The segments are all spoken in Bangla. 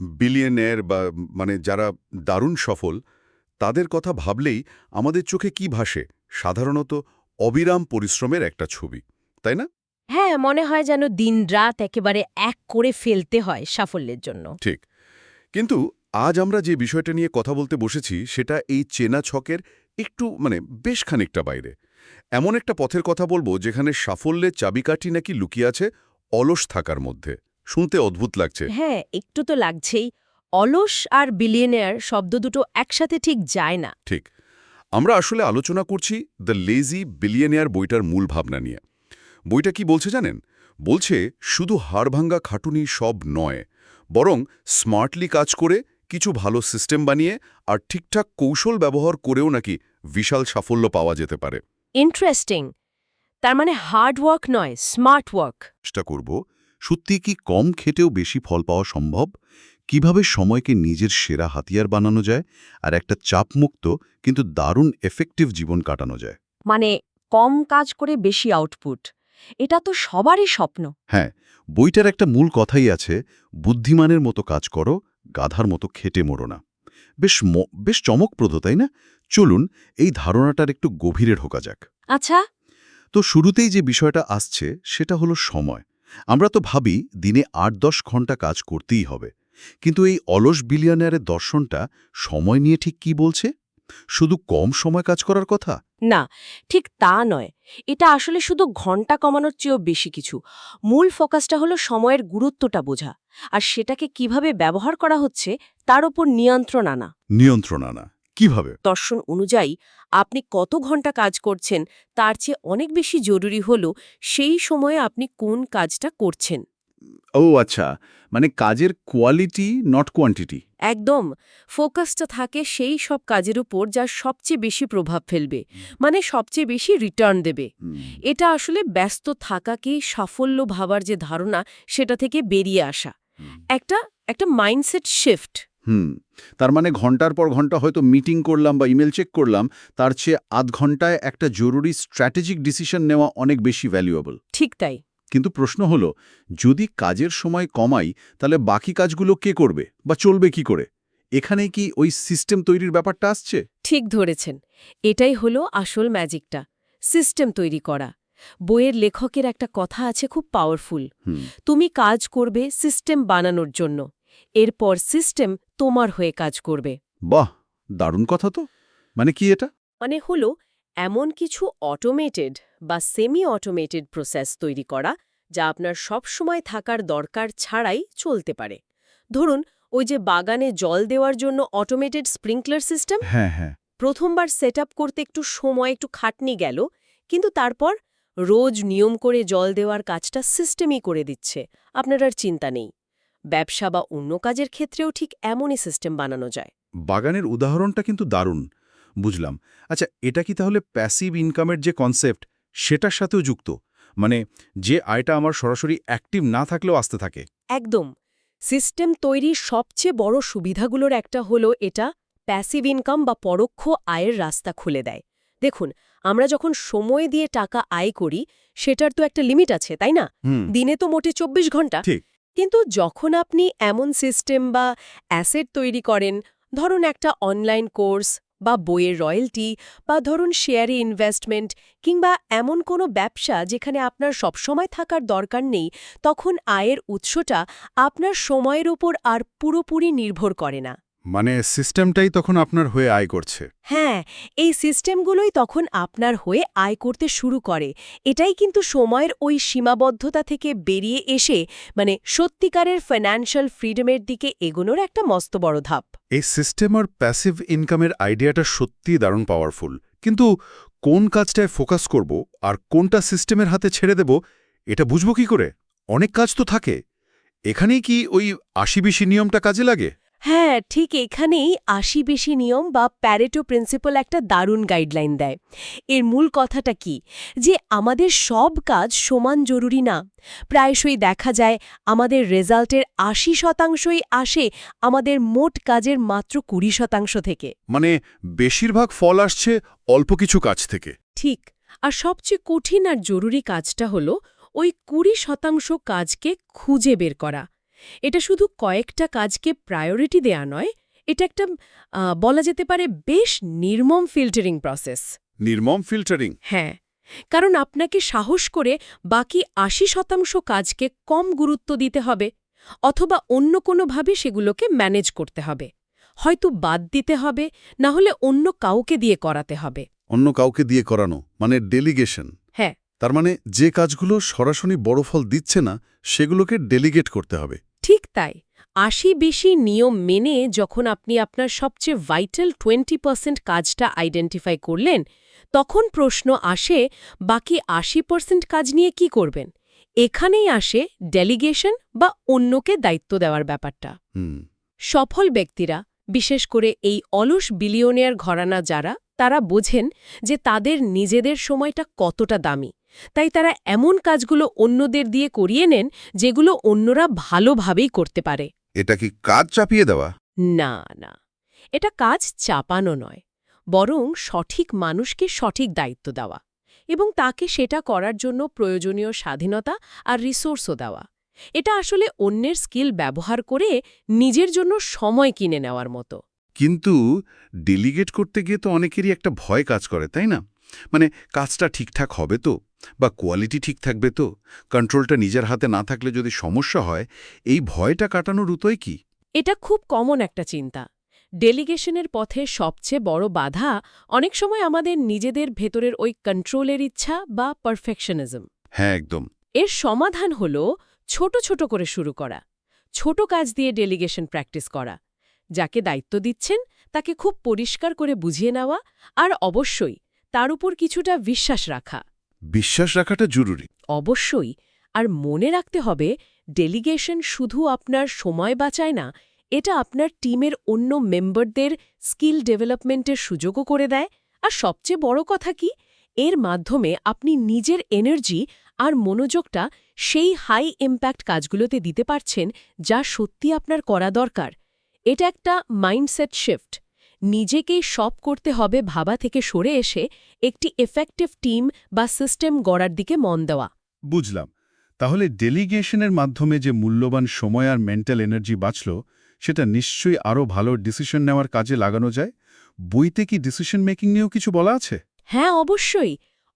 বিলিয়নের বা মানে যারা দারুণ সফল তাদের কথা ভাবলেই আমাদের চোখে কি ভাসে? সাধারণত অবিরাম পরিশ্রমের একটা ছবি তাই না? হ্যাঁ মনে হয় যেন দিনরাত একেবারে এক করে ফেলতে হয় সাফল্যের জন্য। ঠিক। কিন্তু আজ আমরা যে বিষয়টা নিয়ে কথা বলতে বসেছি সেটা এই চেনা ছকের একটু মানে বেশ খানিকটা বাইরে। এমন একটা পথের কথা বলব যেখানে সাফল্যের চাবিকাঠি নাকি লুকিয়ে আছে অলস থাকার মধ্যে। শুনতে অদ্ভুত লাগছে। হ্যাঁ একটু তো লাগছেই। অলস আর বিলিয়নেয়ার শব্দ দুটো একসাথে ঠিক যায় না। ঠিক। আমরা আসলে আলোচনা করছি দ্য লেজি বিলিয়নিয়ার বইটার মূল ভাবনা নিয়ে। বইটা কি বলছে জানেন? বলছে শুধু হাড়ভাঙ্গা খাটুনি সব নয় বরং স্মার্টলি কাজ করে কিছু ভালো সিস্টেম বানিয়ে আর ঠিকঠাক কৌশল ব্যবহার করেও নাকি বিশাল সাফল্য পাওয়া যেতে পারে। ইন্টারেস্টিং তার মানে হার্ড ওয়ার্ক নয় স্মার্ট ওয়ার্ক চেষ্টা করব সত্যি কি কম খেটেও বেশি ফল পাওয়া সম্ভব? কীভাবে সময়কে নিজের সেরা হাতিয়ার বানানো যায় আর একটা চাপমুক্ত কিন্তু দারুণ এফেক্টিভ জীবন কাটানো যায়? মানে কম কাজ করে বেশি আউটপুট এটা তো সবারই স্বপ্ন। হ্যাঁ বইটার একটা মূল কথাই আছে বুদ্ধিমানের মতো কাজ করো গাধার মতো খেটে মরো না। বেশ বেশ চমকপ্রদ তাই না? চলুন এই ধারণাটার একটু গভীরে ঢোকা যাক। আচ্ছা। তো শুরুতেই যে বিষয়টা আসছে সেটা হলো সময়। আমরা তো ভাবি দিনে আট দশ ঘণ্টা কাজ করতেই হবে। কিন্তু এই অলস বিলিয়নারের দর্শনটা সময় নিয়ে ঠিক কি বলছে? শুধু কম সময় কাজ করার কথা? না ঠিক তা নয়। এটা আসলে শুধু ঘণ্টা কমানোর চেয়েও বেশি কিছু। মূল ফোকাসটা হলো সময়ের গুরুত্বটা বোঝা। আর সেটাকে কীভাবে ব্যবহার করা হচ্ছে তার ওপর নিয়ন্ত্রণ আনা। নিয়ন্ত্রণ আনা। কীভাবে? দর্শন অনুযায়ী আপনি কত ঘণ্টা কাজ করছেন তার চেয়ে অনেক বেশি জরুরি হলো সেই সময়ে আপনি কোন কাজটা করছেন। ও আচ্ছা মানে কাজের কোয়ালিটি নট কোয়ান্টিটি একদম ফোকাসটা থাকে সেই সব কাজের উপর যা সবচেয়ে বেশি প্রভাব ফেলবে মানে সবচেয়ে বেশি রিটার্ন দেবে। এটা আসলে ব্যস্ত থাকাকেই সাফল্য ভাবার যে ধারণা সেটা থেকে বেরিয়ে আসা। একটা একটা মাইন্ডসেট শিফট হুম তার মানে ঘণ্টার পর ঘণ্টা হয়তো মিটিং করলাম বা ইমেল চেক করলাম তার চেয়ে আধ ঘন্টায় একটা জরুরি স্ট্র্যাটেজিক ডিসিশন নেওয়া অনেক বেশি ভ্যালুয়েবল ঠিক তাই। কিন্তু প্রশ্ন হলো যদি কাজের সময় কমাই তাহলে বাকি কাজগুলো কে করবে বা চলবে কি করে? এখানে কি ওই সিস্টেম তৈরির ব্যাপারটা আসছে? ঠিক ধরেছেন। এটাই হলো আসল ম্যাজিকটা সিস্টেম তৈরি করা। বইয়ের লেখকের একটা কথা আছে খুব পাওয়ারফুল তুমি কাজ করবে সিস্টেম বানানোর জন্য। এরপর সিস্টেম তোমার হয়ে কাজ করবে। বাহ দারুণ কথা তো। মানে কি এটা? মানে হলো এমন কিছু অটোমেটেড বা সেমি অটোমেটেড প্রসেস তৈরি করা যা আপনার সব সময় থাকার দরকার ছাড়াই চলতে পারে। ধরুন ওই যে বাগানে জল দেওয়ার জন্য অটোমেটেড স্প্রিংকলার সিস্টেম হ্যাঁ হ্যাঁ। প্রথমবার সেট করতে একটু সময় একটু খাটনি গেল কিন্তু তারপর রোজ নিয়ম করে জল দেওয়ার কাজটা সিস্টেমই করে দিচ্ছে। আপনার আর চিন্তা নেই। ব্যবসা বা অন্য কাজের ক্ষেত্রেও ঠিক এমনই সিস্টেম বানানো যায়। বাগানের উদাহরণটা কিন্তু দারুণ বুঝলাম। আচ্ছা এটা কি তাহলে প্যাসিভ ইনকামের যে কনসেপ্ট সেটার সাথেও যুক্ত? মানে যে আয়টা আমার সরাসরি অ্যাক্টিভ না থাকলেও আসতে থাকে। একদম। সিস্টেম তৈরির সবচেয়ে বড় সুবিধাগুলোর একটা হলো এটা প্যাসিভ ইনকাম বা পরোক্ষ আয়ের রাস্তা খুলে দেয়। দেখুন আমরা যখন সময় দিয়ে টাকা আয় করি সেটার তো একটা লিমিট আছে তাই না? দিনে তো মোটে চব্বিশ ঘণ্টা। ঠিক। কিন্তু যখন আপনি এমন সিস্টেম বা অ্যাসেট তৈরি করেন, ধরুন একটা অনলাইন কোর্স বা বইয়ের রয়্যালটি বা ধরুন শেয়ারে ইনভেস্টমেন্ট কিংবা এমন কোনো ব্যবসা যেখানে আপনার সবসময় থাকার দরকার নেই, তখন আয়ের উৎসটা আপনার সময়ের ওপর আর পুরোপুরি নির্ভর করে না। মানে সিস্টেমটাই তখন আপনার হয়ে আয় করছে। হ্যাঁ এই সিস্টেমগুলোই তখন আপনার হয়ে আয় করতে শুরু করে। এটাই কিন্তু সময়ের ওই সীমাবদ্ধতা থেকে বেরিয়ে এসে মানে সত্যিকারের ফাইন্যান্সিয়াল ফ্রিডমের দিকে এগোনোর একটা মস্ত বড় ধাপ। এই সিস্টেম আর প্যাসিভ ইনকামের আইডিয়াটা সত্যিই দারুণ পাওয়ারফুল কিন্তু কোন কাজটায় ফোকাস করব আর কোনটা সিস্টেমের হাতে ছেড়ে দেব এটা বুঝব কি করে? অনেক কাজ তো থাকে। এখানেই কি ওই আশি বেশি নিয়মটা কাজে লাগে? হ্যাঁ ঠিক এখানেই আশি বেশি নিয়ম বা প্যারেটো প্রিন্সিপাল একটা দারুণ গাইডলাইন দেয়। এর মূল কথাটা কি? যে আমাদের সব কাজ সমান জরুরি না। প্রায়শই দেখা যায় আমাদের রেজাল্টের আশি শতাংশই আসে আমাদের মোট কাজের মাত্র কুড়ি শতাংশ থেকে। মানে বেশিরভাগ ফল আসছে অল্প কিছু কাজ থেকে। ঠিক আর সবচেয়ে কঠিন আর জরুরি কাজটা হলো ওই কুড়ি শতাংশ কাজকে খুঁজে বের করা। এটা শুধু কয়েকটা কাজকে প্রায়োরিটি দেয়া নয় এটা একটা বলা যেতে পারে বেশ নির্মম ফিল্টারিং প্রসেস নির্মম ফিল্টারিং হ্যাঁ কারণ আপনাকে সাহস করে বাকি আশি শতাংশ কাজকে কম গুরুত্ব দিতে হবে অথবা অন্য কোনোভাবে সেগুলোকে ম্যানেজ করতে হবে। হয়তো বাদ দিতে হবে না হলে অন্য কাউকে দিয়ে করাতে হবে। অন্য কাউকে দিয়ে করানো মানে ডেলিগেশন হ্যাঁ। তার মানে যে কাজগুলো সরাসরি বড় ফল দিচ্ছে না সেগুলোকে ডেলিগেট করতে হবে। ঠিক তাই। আশি বেশি নিয়ম মেনে যখন আপনি আপনার সবচেয়ে ভাইটাল টোয়েন্টি পার্সেন্ট কাজটা আইডেন্টিফাই করলেন তখন প্রশ্ন আসে বাকি আশি পার্সেন্ট কাজ নিয়ে কি করবেন? এখানেই আসে ডেলিগেশন বা অন্যকে দায়িত্ব দেওয়ার ব্যাপারটা। সফল ব্যক্তিরা বিশেষ করে এই অলস বিলিয়নিয়ার ঘরানা যারা তারা বোঝেন যে তাদের নিজেদের সময়টা কতটা দামি। তাই তারা এমন কাজগুলো অন্যদের দিয়ে করিয়ে নেন যেগুলো অন্যরা ভালোভাবেই করতে পারে। এটা কি কাজ চাপিয়ে দেওয়া? না না। এটা কাজ চাপানো নয় বরং সঠিক মানুষকে সঠিক দায়িত্ব দেওয়া এবং তাকে সেটা করার জন্য প্রয়োজনীয় স্বাধীনতা আর রিসোর্সও দেওয়া। এটা আসলে অন্যের স্কিল ব্যবহার করে নিজের জন্য সময় কিনে নেওয়ার মতো। কিন্তু ডেলিগেট করতে গিয়ে তো অনেকেরই একটা ভয় কাজ করে তাই না? মানে কাজটা ঠিকঠাক হবে তো? বা কোয়ালিটি ঠিক থাকবে তো? কন্ট্রোলটা নিজের হাতে না থাকলে যদি সমস্যা হয় এই ভয়টা কাটানোর উতোয় কি? এটা খুব কমন একটা চিন্তা। ডেলিগেশনের পথে সবচেয়ে বড় বাধা অনেক সময় আমাদের নিজেদের ভেতরের ওই কন্ট্রোলের ইচ্ছা বা পারফেকশনিজম। হ্যাঁ একদম। এর সমাধান হল ছোট ছোট করে শুরু করা ছোট কাজ দিয়ে ডেলিগেশন প্র্যাকটিস করা যাকে দায়িত্ব দিচ্ছেন তাকে খুব পরিষ্কার করে বুঝিয়ে নেওয়া আর অবশ্যই তার উপর কিছুটা বিশ্বাস রাখা। বিশ্বাস রাখাটা জরুরি। অবশ্যই। আর মনে রাখতে হবে ডেলিগেশন শুধু আপনার সময় বাঁচায় না এটা আপনার টিমের অন্য মেম্বারদের স্কিল ডেভেলপমেন্টের সুযোগও করে দেয়। আর সবচেয়ে বড় কথা কি? এর মাধ্যমে আপনি নিজের এনার্জি আর মনোযোগটা সেই হাই ইম্প্যাক্ট কাজগুলোতে দিতে পারছেন যা সত্যি আপনার করা দরকার। এটা একটা মাইন্ডসেট শিফট। নিজেকেই সব করতে হবে ভাবা থেকে সরে এসে একটি এফেক্টিভ টিম বা সিস্টেম গড়ার দিকে মন দেওয়া। বুঝলাম। তাহলে ডেলিগেশনের মাধ্যমে যে মূল্যবান সময় আর মেন্টাল এনার্জি বাঁচল সেটা নিশ্চয়ই আরও ভালো ডিসিশন নেওয়ার কাজে লাগানো যায়? বইতে কি ডিসিশন মেকিং নিয়েও কিছু বলা আছে? হ্যাঁ অবশ্যই।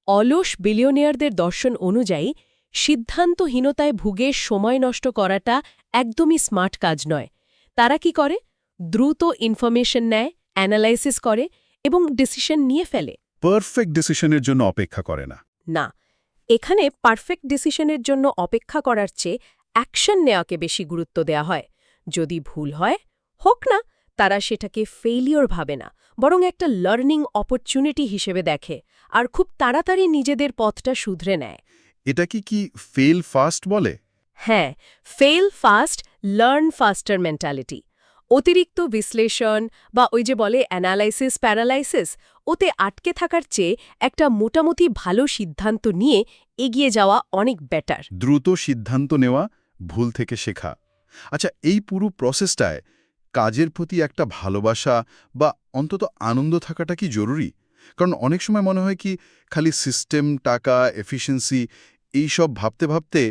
অলস বিলিয়নিয়ারদের দর্শন অনুযায়ী সিদ্ধান্তহীনতায় ভুগে সময় নষ্ট করাটা একদমই স্মার্ট কাজ নয়। তারা কি করে? দ্রুত ইনফরমেশন নেয় অ্যানালাইসিস করে এবং ডিসিশন নিয়ে ফেলে। পারফেক্ট ডিসিশনের জন্য অপেক্ষা করে না। না এখানে পারফেক্ট ডিসিশনের জন্য অপেক্ষা করার চেয়ে অ্যাকশন নেওয়াকে বেশি গুরুত্ব দেয়া হয়। যদি ভুল হয় হোক না তারা সেটাকে ফেইলিওর ভাবে না বরং একটা লার্নিং অপরচুনিটি হিসেবে দেখে আর খুব তাড়াতাড়ি নিজেদের পথটা শুধরে নেয়। এটা কি কি ফেল ফাস্ট বলে? হ্যাঁ fail fast learn faster mentality অতিরিক্ত বিশ্লেষণ বা ওই যে বলে অ্যানালাইসিস প্যারালাইসিস ওতে আটকে থাকার চেয়ে একটা মোটামুটি ভালো সিদ্ধান্ত নিয়ে এগিয়ে যাওয়া অনেক বেটার দ্রুত সিদ্ধান্ত নেওয়া ভুল থেকে শেখা। আচ্ছা এই পুরো প্রসেসটায় কাজের প্রতি একটা ভালোবাসা বা অন্তত আনন্দ থাকাটা কি জরুরি? কারণ অনেক সময় মনে হয় কি খালি সিস্টেম টাকা এফিসিয়েন্সি এইসব ভাবতে ভাবতে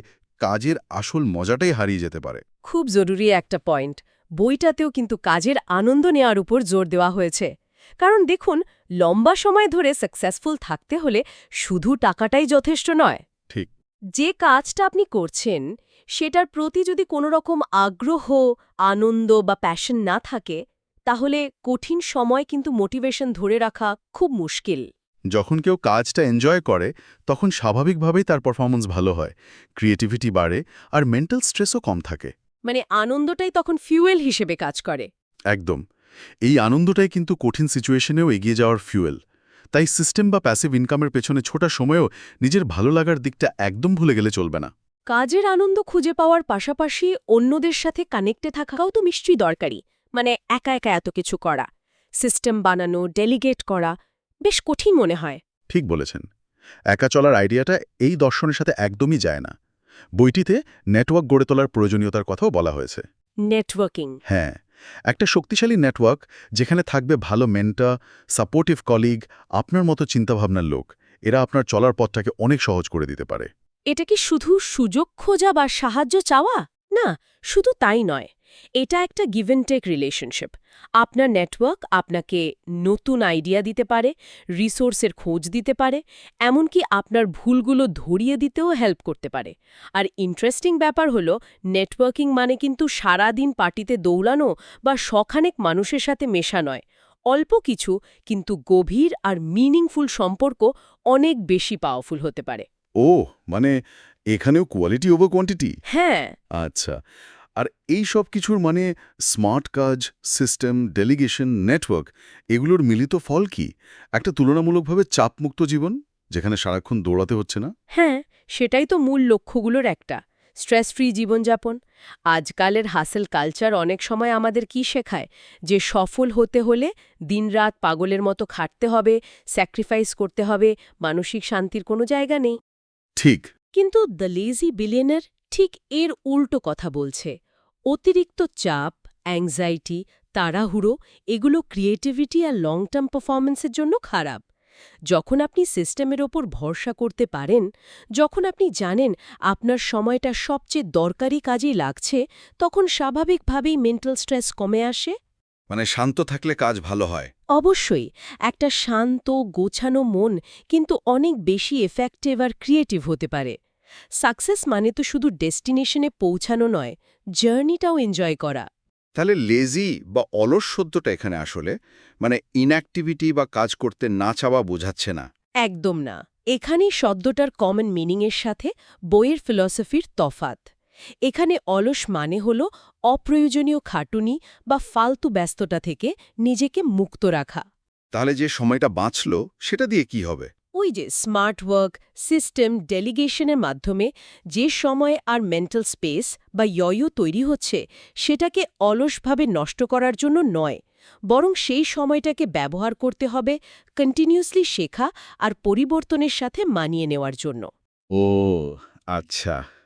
কাজের আসল মজাটাই হারিয়ে যেতে পারে। খুব জরুরি একটা পয়েন্ট বইটাতেও কিন্তু কাজের আনন্দ নেওয়ার উপর জোর দেওয়া হয়েছে। কারণ দেখুন লম্বা সময় ধরে সাকসেসফুল থাকতে হলে শুধু টাকাটাই যথেষ্ট নয়। ঠিক। যে কাজটা আপনি করছেন সেটার প্রতি যদি কোনো রকম আগ্রহ আনন্দ বা প্যাশন না থাকে তাহলে কঠিন সময় কিন্তু মোটিভেশন ধরে রাখা খুব মুশকিল। যখন কেউ কাজটা এনজয় করে তখন স্বাভাবিকভাবেই তার পারফরমেন্স ভালো হয় ক্রিয়েটিভিটি বাড়ে আর মেন্টাল স্ট্রেসও কম থাকে। মানে আনন্দটাই তখন ফিউয়েল হিসেবে কাজ করে। একদম। এই আনন্দটাই কিন্তু কঠিন সিচুয়েশনেও এগিয়ে যাওয়ার ফিউয়েল তাই সিস্টেম বা প্যাসিভ ইনকামের পেছনে ছোটা সময়েও নিজের ভালো লাগার দিকটা একদম ভুলে গেলে চলবে না। কাজের আনন্দ খুঁজে পাওয়ার পাশাপাশি অন্যদের সাথে কানেক্টে থাকাও তো নিশ্চয়ই দরকারি। মানে একা একা এত কিছু করা সিস্টেম বানানো ডেলিগেট করা বেশ কঠিন মনে হয়। ঠিক বলেছেন। একা চলার আইডিয়াটা এই দর্শনের সাথে একদমই যায় না। বইটিতে নেটওয়ার্ক গড়ে তোলার প্রয়োজনীয়তার কথাও বলা হয়েছে। নেটওয়ার্কিং। হ্যাঁ একটা শক্তিশালী নেটওয়ার্ক যেখানে থাকবে ভালো মেন্টা সাপোর্টিভ কলিগ আপনার মতো চিন্তাভাবনার লোক। এরা আপনার চলার পথটাকে অনেক সহজ করে দিতে পারে। এটা কি শুধু সুযোগ খোঁজা বা সাহায্য চাওয়া? না শুধু তাই নয়। এটা একটা গিভেন টেক রিলেশনশিপ আপনার নেটওয়ার্ক আপনাকে নতুন আইডিয়া দিতে পারে রিসোর্সের খোঁজ দিতে পারে এমনকি আপনার ভুলগুলো ধরিয়ে দিতেও হেল্প করতে পারে। আর ইন্টারেস্টিং ব্যাপার হলো নেটওয়ার্কিং মানে কিন্তু সারাদিন পার্টিতে দৌড়ানো বা শখানেক মানুষের সাথে মেশা নয়। অল্প কিছু কিন্তু গভীর আর মিনিংফুল সম্পর্ক অনেক বেশি পাওয়ারফুল হতে পারে। ও মানে এখানেও কোয়ালিটি ওভার কোয়ান্টিটি হ্যাঁ। আচ্ছা। আর এই সব কিছুর মানে স্মার্ট কাজ সিস্টেম ডেলিগেশন নেটওয়ার্ক এগুলোর মিলিত ফল কি? একটা তুলনামূলকভাবে চাপমুক্ত জীবন যেখানে সারাক্ষণ দৌড়াতে হচ্ছে না? হ্যাঁ সেটাই তো মূল লক্ষ্যগুলোর একটা স্ট্রেস ফ্রি জীবনযাপন। আজকালের হাসেল কালচার অনেক সময় আমাদের কি শেখায়? যে সফল হতে হলে দিনরাত পাগলের মতো খাটতে হবে স্যাক্রিফাইস করতে হবে মানসিক শান্তির কোনো জায়গা নেই। ঠিক। কিন্তু দ্য লেজি বিলিয়নের ঠিক এর উল্টো কথা বলছে। অতিরিক্ত চাপ অ্যাংজাইটি তাড়াহুড়ো এগুলো ক্রিয়েটিভিটি আর লং টার্ম পারফরমেন্সের জন্য খারাপ। যখন আপনি সিস্টেমের ওপর ভরসা করতে পারেন যখন আপনি জানেন আপনার সময়টা সবচেয়ে দরকারি কাজেই লাগছে তখন স্বাভাবিকভাবেই মেন্টাল স্ট্রেস কমে আসে। মানে শান্ত থাকলে কাজ ভালো হয়। অবশ্যই একটা শান্ত গোছানো মন কিন্তু অনেক বেশি এফেক্টিভ আর ক্রিয়েটিভ হতে পারে। সাকসেস মানে তো শুধু ডেস্টিনেশনে পৌঁছানো নয় জার্নিটাও এনজয় করা। তাহলে লেজি বা অলস সদ্যটা এখানে আসলে মানে ইনঅ্যাক্টিভিটি বা কাজ করতে না চাওয়া বোঝাচ্ছে না। একদম না। এখানেই শব্দটার কমন মিনিংয়ের সাথে বইয়ের ফিলসফির তফাত এখানে অলস মানে হল অপ্রয়োজনীয় খাটুনি বা ফালতু ব্যস্ততা থেকে নিজেকে মুক্ত রাখা। তাহলে যে সময়টা বাঁচল সেটা দিয়ে কি হবে? ওই যে স্মার্ট ওয়ার্ক, সিস্টেম ডেলিগেশনের মাধ্যমে যে সময় আর মেন্টাল স্পেস বা ইয়ো তৈরি হচ্ছে, সেটাকে অলসভাবে নষ্ট করার জন্য নয়। বরং সেই সময়টাকে ব্যবহার করতে হবে কন্টিনিউসলি শেখা আর পরিবর্তনের সাথে মানিয়ে নেওয়ার জন্য। ও আচ্ছা।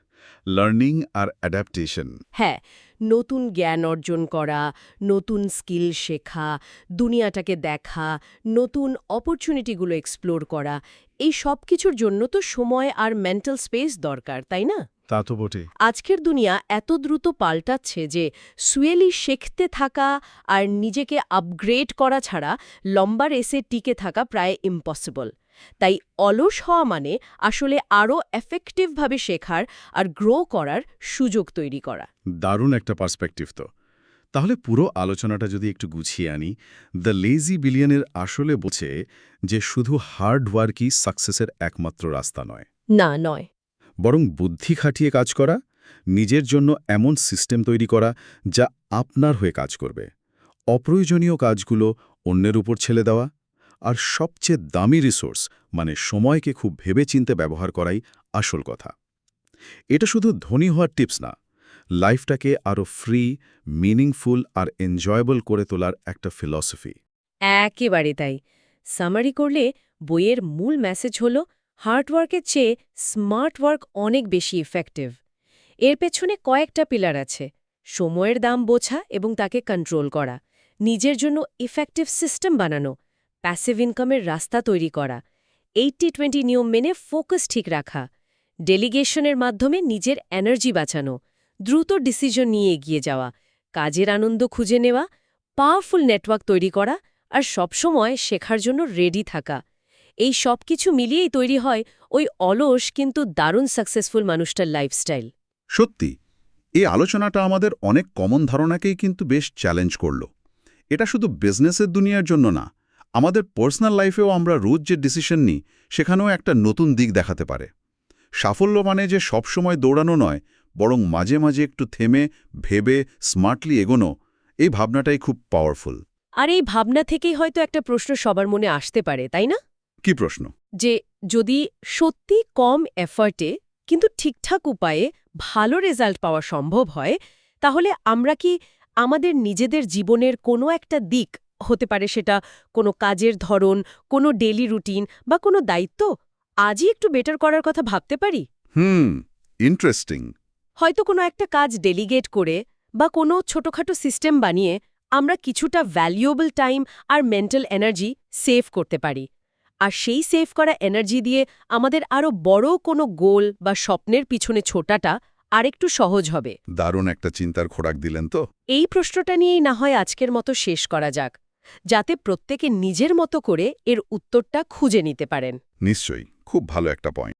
লার্নিং আর অ্যাডাপ্টেশন হ্যাঁ নতুন জ্ঞান অর্জন করা নতুন স্কিল শেখা দুনিয়াটাকে দেখা নতুন অপরচুনিটিগুলো এক্সপ্লোর করা এই সব কিছুর জন্য তো সময় আর মেন্টাল স্পেস দরকার তাই না? তা তো বটে আজকের দুনিয়া এত দ্রুত পাল্টাচ্ছে যে সুয়েলি শিখতে থাকা আর নিজেকে আপগ্রেড করা ছাড়া লম্বা রেসে টিকে থাকা প্রায় ইম্পসিবল তাই অলস হওয়া মানে আসলে আরও এফেক্টিভভাবে শেখার আর গ্রো করার সুযোগ তৈরি করা। দারুণ একটা পার্সপেক্টিভ তো। তাহলে পুরো আলোচনাটা যদি একটু গুছিয়ে আনি দ্য লেজি বিলিয়নের আসলে বোঝে যে শুধু হার্ড ওয়ার্কই সাকসেসের একমাত্র রাস্তা নয়। না নয়। বরং বুদ্ধি খাটিয়ে কাজ করা নিজের জন্য এমন সিস্টেম তৈরি করা যা আপনার হয়ে কাজ করবে। অপ্রয়োজনীয় কাজগুলো অন্যের উপর ছেলে দেওয়া আর সবচেয়ে দামি রিসোর্স মানে সময়কে খুব ভেবেচিন্তে ব্যবহার করাই আসল কথা। এটা শুধু ধনী হওয়ার টিপস না লাইফটাকে আরও ফ্রি মিনিংফুল আর এনজয়েবল করে তোলার একটা ফিলসফি একেবারে তাই। সামারি করলে বইয়ের মূল মেসেজ হল হার্ডওয়ার্কের চেয়ে স্মার্ট ওয়ার্ক অনেক বেশি ইফেক্টিভ এর পেছনে কয়েকটা পিলার আছে, সময়ের দাম বোঝা এবং তাকে কন্ট্রোল করা। নিজের জন্য ইফেক্টিভ সিস্টেম বানানো প্যাসিভ ইনকামের রাস্তা তৈরি করা। এইটটি টোয়েন্টি নিয়ম মেনে ফোকাস ঠিক রাখা। ডেলিগেশনের মাধ্যমে নিজের এনার্জি বাঁচানো। দ্রুত ডিসিশন নিয়ে এগিয়ে যাওয়া। কাজের আনন্দ খুঁজে নেওয়া। পাওয়ারফুল নেটওয়ার্ক তৈরি করা আর সবসময় শেখার জন্য রেডি থাকা। এই সব কিছু মিলিয়েই তৈরি হয় ওই অলস কিন্তু দারুণ সাকসেসফুল মানুষটার লাইফস্টাইল সত্যি, এই আলোচনাটা আমাদের অনেক কমন ধারণাকেই কিন্তু বেশ চ্যালেঞ্জ করল। এটা শুধু বিজনেসের দুনিয়ার জন্য না আমাদের পার্সোনাল লাইফেও আমরা রোজ যে ডিসিশন নিই সেখানেও একটা নতুন দিক দেখাতে পারে। সাফল্য মানে যে সবসময় দৌড়ানো নয় বরং মাঝে মাঝে একটু থেমে ভেবে স্মার্টলি এগোনো এই ভাবনাটাই খুব পাওয়ারফুল আর এই ভাবনা থেকেই হয়তো একটা প্রশ্ন সবার মনে আসতে পারে তাই না? কি প্রশ্ন? যে যদি সত্যি কম এফার্টে কিন্তু ঠিকঠাক উপায়ে ভালো রেজাল্ট পাওয়া সম্ভব হয় তাহলে আমরা কি আমাদের নিজেদের জীবনের কোনো একটা দিক হতে পারে সেটা কোনো কাজের ধরন কোনো ডেলি রুটিন বা কোনো দায়িত্ব? আজই একটু বেটার করার কথা ভাবতে পারি? হুম ইন্টারেস্টিং হয়তো কোনো একটা কাজ ডেলিগেট করে বা কোনো ছোটখাটো সিস্টেম বানিয়ে আমরা কিছুটা ভ্যালুয়েবল টাইম আর মেন্টাল এনার্জি সেভ করতে পারি। আর সেই সেভ করা এনার্জি দিয়ে আমাদের আরও বড় কোনো গোল বা স্বপ্নের পিছনে ছোটাটা আরেকটু সহজ হবে। দারুণ একটা চিন্তার খোরাক দিলেন তো। এই প্রশ্নটা নিয়েই না হয় আজকের মতো শেষ করা যাক। যাতে প্রত্যেকে নিজের মতো করে এর উত্তরটা খুঁজে নিতে পারেন। নিশ্চয়ই, খুব ভালো একটা পয়েন্ট